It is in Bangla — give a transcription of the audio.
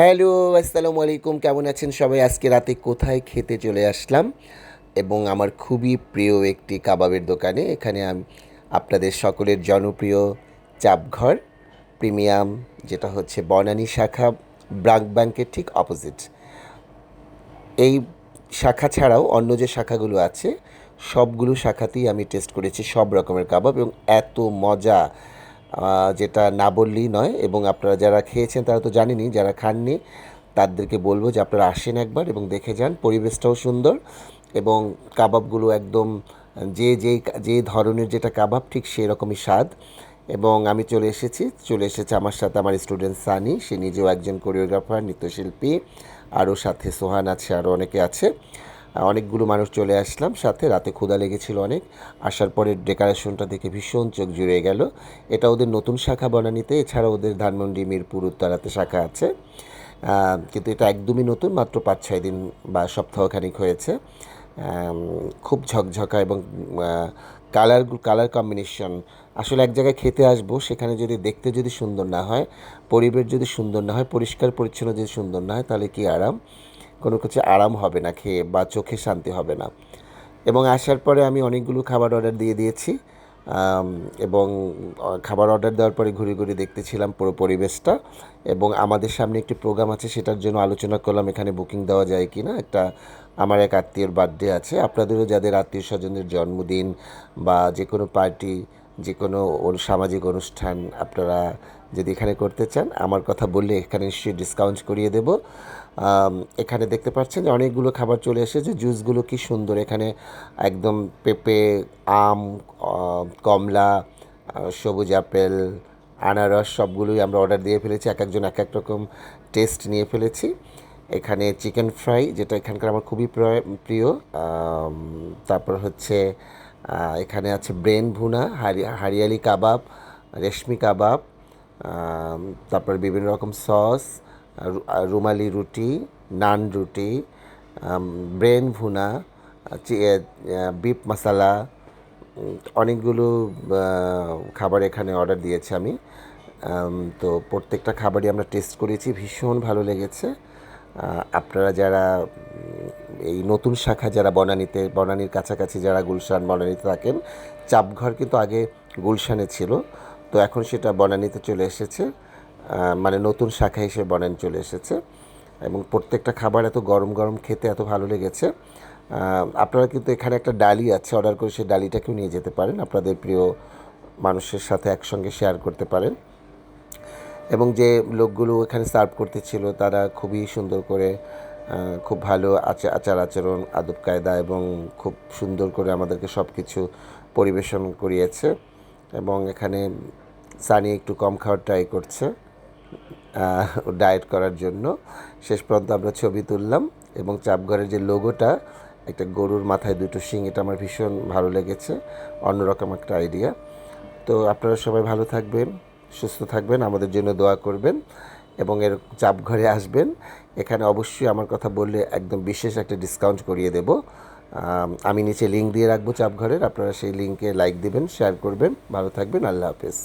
হ্যালো আসসালামু আলাইকুম কেমন আছেন সবাই? আজকে রাতে কোথায় খেতে চলে আসলাম? এবং আমার খুবই প্রিয় একটি কাবাবের দোকানে। এখানে আমি, আপনাদের সকলের জনপ্রিয় চাপঘর, প্রিমিয়াম, যেটা হচ্ছে বনানী শাখা ব্রাক ব্যাংকের ঠিক অপোজিট এই শাখা ছাড়াও অন্য যে শাখাগুলো আছে, সবগুলো শাখাতেই আমি টেস্ট করেছি সব রকমের কাবাব এবং এত মজা। যেটা না বললেই নয়, এবং আপনারা যারা খেয়েছেন তারা তো জানেনই, যারা খাননি তাদেরকে বলব যে আপনারা আসেন একবার এবং দেখে যান, পরিবেশটাও সুন্দর এবং কাবাবগুলো একদম যে যেই যে ধরনের যেটা কাবাব ঠিক সেই রকমই স্বাদ। এবং আমি চলে এসেছি, চলে এসেছে আমার সাথে আমার স্টুডেন্ট সানি, সে নিজেও একজন কোরিওগ্রাফার, নৃত্যশিল্পী, আরও সাথে সোহান আছে, আরও অনেকে আছে। অনেকগুলো মানুষ চলে আসলাম সাথে। রাতে ক্ষুধা লেগেছিল অনেক। আসার পরে ডেকোরেশনটা দেখে ভীষণ চোখ জুড়ে গেল। এটা ওদের নতুন শাখা বনানিতে এছাড়া ওদের ধানমন্ডি, মিরপুর, উত্তরাতে শাখা আছে। কিন্তু এটা একদমই নতুন, মাত্র পাঁচ ছয় দিন বা সপ্তাহখানিক হয়েছে। খুব ঝকঝকা এবং কালার কালার কম্বিনেশন। আসলে এক জায়গায় খেতে আসব, সেখানে যদি দেখতে যদি সুন্দর না হয়, পরিবেশ যদি সুন্দর না হয়, পরিষ্কার, পরিচ্ছন্ন যদি সুন্দর না হয়, তাহলে কি আরাম? কোনো কিছু আরাম হবে না খেয়ে বা চোখে শান্তি হবে না। এবং আসার পরে আমি অনেকগুলো খাবার অর্ডার দিয়ে দিয়েছি এবং খাবার অর্ডার দেওয়ার পরে ঘুরে ঘুরে দেখতেছিলাম পুরো পরিবেশটা এবং আমাদের সামনে একটি প্রোগ্রাম আছে, সেটার জন্য আলোচনা করলাম, এখানে বুকিং দেওয়া যায় কি না একটা, আমার এক আত্মীয়র বার্থডে আছে, আপনাদেরও যাদের আত্মীয় স্বজনের জন্মদিন বা যে কোনো পার্টি যে কোনো সামাজিক অনুষ্ঠান আপনারা যদি এখানে করতে চান, আমার কথা বললে এখানে নিশ্চয়ই ডিসকাউন্ট করিয়ে দেব। এখানে দেখতে পাচ্ছেন যে অনেকগুলো খাবার চলে এসেছে। জুসগুলো কি সুন্দর। এখানে একদম পেঁপে, আম কমলা সবুজ আপেল, আনারস সবগুলোই আমরা অর্ডার দিয়ে ফেলেছি। এক একজন এক এক রকম টেস্ট নিয়ে ফেলেছি। এখানে চিকেন ফ্রাই, যেটা এখানকার আমার খুবই প্রিয়- তারপর হচ্ছে এখানে আছে ব্রেন ভুনা, হারি, হারিয়ালি কাবাব, রেশমি কাবাব তারপর বিভিন্ন রকম সস রুমালি রুটি, নান রুটি ব্রেন ভুনা বিপ মশালা অনেকগুলো খাবার এখানে অর্ডার দিয়েছি আমি। তো প্রত্যেকটা খাবারই আমরা টেস্ট করেছি, ভীষণ ভালো লেগেছে। আপনারা যারা এই নতুন শাখা যারা বনানীতে, বনানীর কাছাকাছি যারা গুলশান বনানীতে থাকেন, চাপঘর কিন্তু আগে গুলশানে ছিল। তো এখন সেটা বনানীতে চলে এসেছে। মানে নতুন শাখা হিসেবে বনানী চলে এসেছে। এবং প্রত্যেকটা খাবার এত গরম গরম খেতে এত ভালো লেগেছে। আপনারা কিন্তু এখানে একটা ডালি আছে, অর্ডার করে সেই ডালিটাকেও নিয়ে যেতে পারেন। আপনাদের প্রিয় মানুষের সাথে একসঙ্গে শেয়ার করতে পারেন। এবং যে লোকগুলো এখানে সার্ভ করতে ছিল তারা খুবই সুন্দর করে খুব ভালো আচার আচার আচরণ, আদব কায়দা এবং খুব সুন্দর করে আমাদেরকে সব কিছু পরিবেশন করিয়েছে। এবং এখানে সানি একটু কম খাওয়ার ট্রাই করছে। ডায়েট করার জন্য। শেষ পর্যন্ত আমরা ছবি তুললাম এবং চাপঘরের যে লোগোটা একটা গরুর মাথায় দুটো শিং, এটা আমার ভীষণ ভালো লেগেছে। অন্যরকম একটা আইডিয়া তো আপনারা সবাই ভালো থাকবেন, সুস্থ থাকবেন, আমাদের জন্য দোয়া করবেন এবং এর চাপঘরে আসবেন। এখানে অবশ্যই আমার কথা বললে একদম বিশেষ একটা ডিসকাউন্ট করিয়ে দেব। আমি নিচে লিঙ্ক দিয়ে রাখব চাপঘরের, আপনারা সেই লিঙ্কে লাইক দেবেন শেয়ার করবেন। ভালো থাকবেন, আল্লাহ হাফেজ।